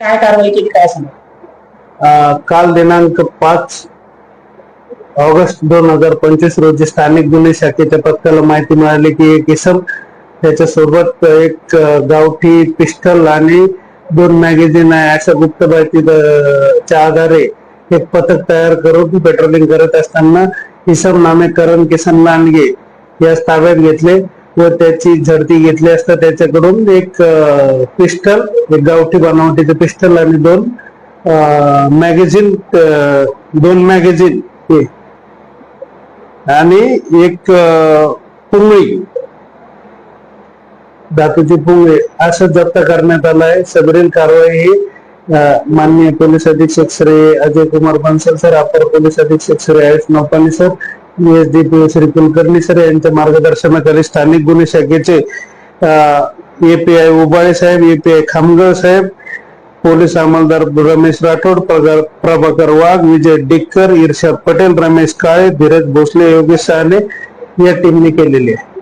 काय कारवाई केली काय सांगा अ, काल दिनांक पाच ऑगस्ट दोन हजार पंचवीस रोजी स्थानिक गुन्हे शाखेच्या पथकाला माहिती मिळाली की एक इसम त्याच्यासोबत एक अ, गावठी पिस्टल आणि दोन मॅगझिन आहे. अशा गुप्त माहितीच्या आधारे एक पथक तयार करून पेट्रोलिंग करत असताना इसम नामे करण किसन लांडगे यास ताब्यात घेतले. व त्याची झडती घेतली असता त्याच्याकडून एक पिस्टल एक गावठी बनावटीचे पिस्टल आणि दोन मॅगझिन दोन मॅगझिन हे. आणि एक पुंगळी. धातूची पुंगळी. असं जप्त करण्यात आलं आहे. कारवाई ही माननीय पोलीस अधीक्षक श्री अजय कुमार बन्सल सर अपर पोलीस अधीक्षक Shri Ayush Naupani sir S D P Shri Kulkarni sir यांच्या मार्गदर्शनाखाली स्थानिक गुन्हे शाखेचे एपीआय उबाळे साहेब एपीआय खामगळ साहेब पोलीस अंमलदार रमेश राठोड प्रगा- प्रभाकर वाघ विजय डिक्कर इर्षाद पटेल रमेश काळे धीरज भोसले योगेश साने या टीमने केलेली आहे.